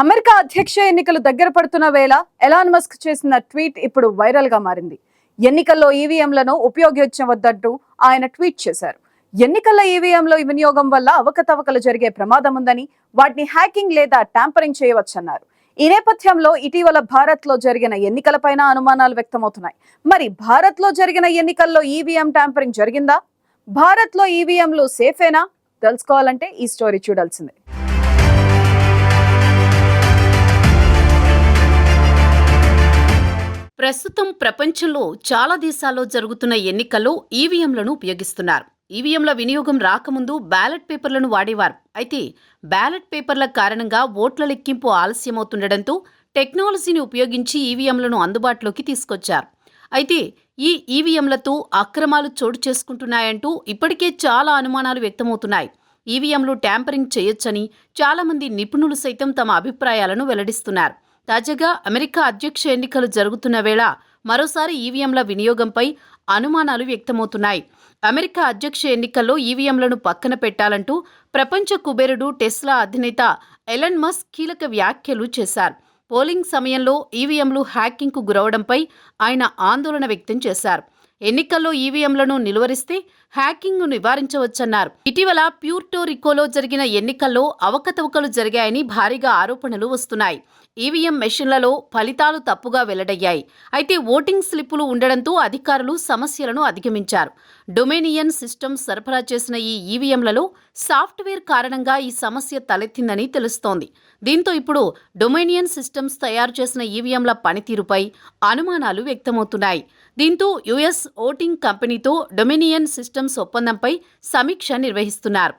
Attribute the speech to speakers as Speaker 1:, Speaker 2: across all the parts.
Speaker 1: America అధ్యక్ష ఎన్నికలు దగ్గర పడుతున్న వేళ ఎలాన్ మస్క్ చేసిన ట్వీట్ ఇప్పుడు వైరల్గా మారింది. ఎన్నికల్లో ఈవీఎంలను ఉపయోగించవద్దంటూ ఆయన ట్వీట్ చేశారు. ఎన్నికల ఈవీఎంల వినియోగం వల్ల అవకతవకలు జరిగే ప్రమాదం ఉందని వాటిని హ్యాకింగ్ లేదా ట్యాంపరింగ్ చేయవచ్చన్నారు. ఈ నేపథ్యంలో ఇటీవల భారత్లో జరిగిన ఎన్నికలపైన అనుమానాలు వ్యక్తమవుతున్నాయి. మరి భారత్లో జరిగిన ఎన్నికల్లో ఈవీఎం ట్యాంపరింగ్ జరిగిందా? భారత్లో ఈవీఎంలు సేఫేనా? తెలుసుకోవాలంటే ఈ స్టోరీ చూడాల్సిందే.
Speaker 2: ప్రస్తుతం ప్రపంచంలో చాలా దేశాల్లో జరుగుతున్న ఎన్నికల్లో ఈవీఎంలను ఉపయోగిస్తున్నారు. ఈవీఎంల వినియోగం రాకముందు బ్యాలెట్ పేపర్లను వాడేవారు. అయితే బ్యాలెట్ పేపర్ల కారణంగా ఓట్ల లెక్కింపు ఆలస్యమవుతుండటంతో టెక్నాలజీని ఉపయోగించి ఈవీఎంలను అందుబాటులోకి తీసుకొచ్చారు. అయితే ఈ ఈవీఎంలతో అక్రమాలు చోటు చేసుకుంటున్నాయంటూ ఇప్పటికే చాలా అనుమానాలు వ్యక్తమవుతున్నాయి. ఈవీఎంలు ట్యాంపరింగ్ చేయొచ్చని చాలామంది నిపుణులు సైతం తమ అభిప్రాయాలను వెల్లడిస్తున్నారు. తాజాగా అమెరికా అధ్యక్ష ఎన్నికలు జరుగుతున్న వేళ మరోసారి ఈవీఎంల వినియోగంపై అనుమానాలు వ్యక్తమవుతున్నాయి. అమెరికా అధ్యక్ష ఎన్నికల్లో ఈవీఎంలను పక్కన పెట్టాలంటూ ప్రపంచ కుబేరుడు టెస్లా అధినేత ఎలన్ మస్క్ కీలక వ్యాఖ్యలు చేశారు. పోలింగ్ సమయంలో ఈవీఎంలు హ్యాకింగ్కు గురవడంపై ఆయన ఆందోళన వ్యక్తం చేశారు. ఎన్నికల్లో ఈవీఎంలను నిలువరిస్తే హ్యాకింగ్ను నివారించవచ్చన్నారు. ఇటీవల ప్యూర్టో రికోలో జరిగిన ఎన్నికల్లో అవకతవకలు జరిగాయని భారీగా ఆరోపణలు వస్తున్నాయి. ఈవీఎం మెషిన్లలో ఫలితాలు తప్పుగా వెల్లడయ్యాయి. అయితే ఓటింగ్ స్లిప్పులు ఉండడంతో అధికారులు సమస్యలను అధిగమించారు. డొమేనియన్ సిస్టమ్ సరఫరా చేసిన ఈ ఈవీఎంలలో సాఫ్ట్వేర్ కారణంగా ఈ సమస్య తలెత్తిందని తెలుస్తోంది. దీంతో ఇప్పుడు డొమేనియన్ సిస్టమ్స్ తయారు చేసిన ఈవీఎంల పనితీరుపై అనుమానాలు వ్యక్తమవుతున్నాయి. దీంతో యుఎస్ ఓటింగ్ కంపెనీతో డొమినియన్ సిస్టమ్స్ ఒప్పందంపై సమీక్ష నిర్వహిస్తున్నారు.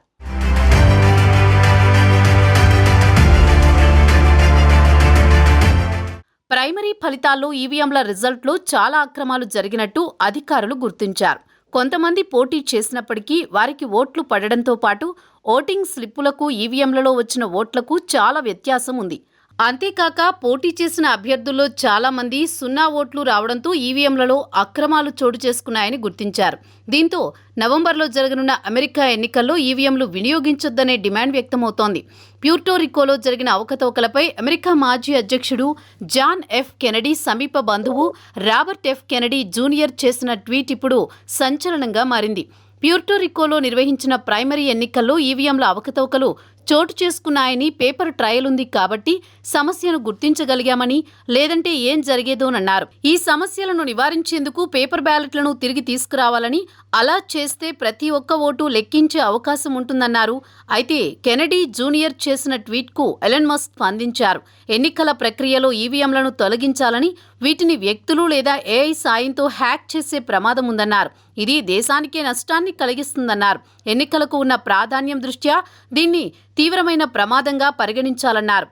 Speaker 2: ప్రైమరీ ఫలితాల్లో ఈవీఎంల రిజల్ట్లో చాలా అక్రమాలు జరిగినట్టు అధికారులు గుర్తించారు. కొంతమంది పోటీ చేసినప్పటికీ వారికి ఓట్లు పడడంతో పాటు ఓటింగ్ స్లిప్పులకు ఈవీఎంలలో వచ్చిన ఓట్లకు చాలా వ్యత్యాసం ఉంది అంతేకాక పోటీ చేసిన అభ్యర్థుల్లో చాలామంది సున్నా ఓట్లు రావడంతో ఈవీఎంలలో అక్రమాలు చోటు చేసుకున్నాయని గుర్తించారు. దీంతో నవంబర్లో జరగనున్న అమెరికా ఎన్నికల్లో ఈవీఎంలు వినియోగించొద్దనే డిమాండ్ వ్యక్తమవుతోంది. ప్యూర్టోరికోలో జరిగిన అవకతవకలపై అమెరికా మాజీ అధ్యక్షుడు జాన్ ఎఫ్ కెనడీ సమీప బంధువు రాబర్ట్ ఎఫ్ కెనడీ జూనియర్ చేసిన ట్వీట్ ఇప్పుడు సంచలనంగా మారింది. ప్యూర్టోరికోలో నిర్వహించిన ప్రైమరీ ఎన్నికల్లో ఈవీఎంల అవకతవకలు చోటు చేసుకున్నాయని పేపర్ ట్రయల్ ఉంది కాబట్టి సమస్యను గుర్తించగలిగామని లేదంటే ఏం జరిగేదోనన్నారు. ఈ సమస్యలను నివారించేందుకు పేపర్ బ్యాలెట్లను తిరిగి తీసుకురావాలని అలా చేస్తే ప్రతి ఒక్క ఓటు లెక్కించే అవకాశం ఉంటుందన్నారు. అయితే కెనడీ జూనియర్ చేసిన ట్వీట్కు ఎలన్ మస్క్ స్పందించారు. ఎన్నికల ప్రక్రియలో ఈవీఎంలను తొలగించాలని వీటిని వ్యక్తులు లేదా ఏఐ సాయంతో హ్యాక్ చేసే ప్రమాదం ఉందన్నారు. ఇది దేశానికే నష్టాన్ని కలిగిస్తుందన్నారు. ఎన్నికలకు ఉన్న ప్రాధాన్యం దృష్ట్యా దీన్ని తీవ్రమైన ప్రమాదంగా పరిగణించాలన్నారు.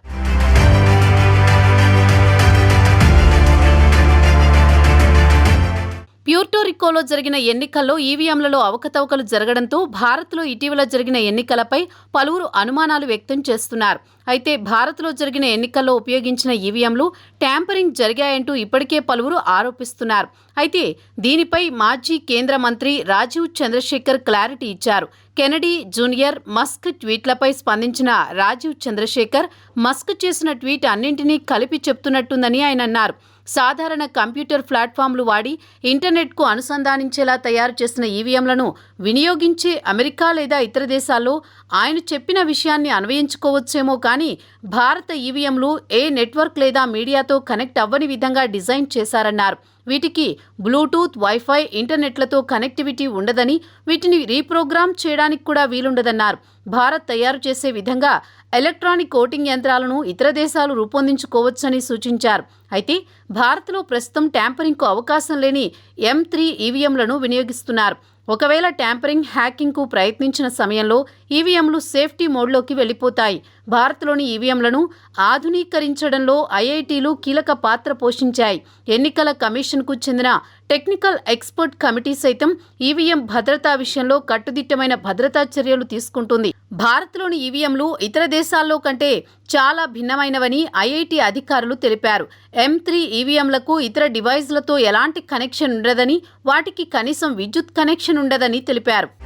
Speaker 2: ప్యూర్టోరికోలో జరిగిన ఎన్నికల్లో ఈవీఎంలలో అవకతవకలు జరగడంతో భారత్లో ఇటీవల జరిగిన ఎన్నికలపై పలువురు అనుమానాలు వ్యక్తం చేస్తున్నారు. అయితే భారత్లో జరిగిన ఎన్నికల్లో ఉపయోగించిన ఈవీఎంలు ట్యాంపరింగ్ జరిగాయంటూ ఇప్పటికే పలువురు ఆరోపిస్తున్నారు. అయితే దీనిపై మాజీ కేంద్ర మంత్రి రాజీవ్ చంద్రశేఖర్ క్లారిటీ ఇచ్చారు. కెనడీ జూనియర్ మస్క్ ట్వీట్లపై స్పందించిన రాజీవ్ చంద్రశేఖర్ మస్క్ చేసిన ట్వీట్ అన్నింటినీ కలిపి చెప్తున్నట్టుందని ఆయన అన్నారు. సాధారణ కంప్యూటర్ ప్లాట్ఫామ్లు వాడి ఇంటర్నెట్కు అనుసంధానించేలా తయారు చేసిన ఈవీఎంలను వినియోగించే అమెరికా లేదా ఇతర దేశాల్లో ఆయన చెప్పిన విషయాన్ని అన్వయించుకోవచ్చేమో కానీ భారత ఈవీఎంలు ఏ నెట్వర్క్ లేదా మీడియాతో కనెక్ట్ అవ్వని విధంగా డిజైన్ చేశారన్నారు. వీటికి బ్లూటూత్ వైఫై ఇంటర్నెట్లతో కనెక్టివిటీ ఉండదని వీటిని రీప్రోగ్రామ్ చేయడానికి కూడా వీలుండదన్నారు. భారత్ తయారు చేసే విధంగా ఎలక్ట్రానిక్ ఓటింగ్ యంత్రాలను ఇతర దేశాలు రూపొందించుకోవచ్చని సూచించారు. అయితే భారత్లో ప్రస్తుతం ట్యాంపరింగ్కు అవకాశం లేని ఎం త్రీ ఈవీఎంలను వినియోగిస్తున్నారు. ఒకవేళ ట్యాంపరింగ్ హ్యాకింగ్కు ప్రయత్నించిన సమయంలో ఈవీఎంలు సేఫ్టీ మోడ్లోకి వెళ్ళిపోతాయి. భారత్లోని ఈవీఎంలను ఆధునీకరించడంలో ఐఐటీలు కీలక పాత్ర పోషించాయి. ఎన్నికల కమిషన్కు చెందిన టెక్నికల్ ఎక్స్పర్ట్ కమిటీ సైతం ఈవీఎం భద్రతా విషయంలో కట్టుదిట్టమైన భద్రతా చర్యలు తీసుకుంటుంది. భారత్లోని ఈవీఎంలు ఇతర దేశాల్లో కంటే చాలా భిన్నమైనవని ఐఐటి అధికారులు తెలిపారు. ఎం త్రీ ఈవీఎంలకు ఇతర డివైజ్లతో ఎలాంటి కనెక్షన్ ఉండదని వాటికి కనీసం విద్యుత్ కనెక్షన్ ఉండదని తెలిపారు.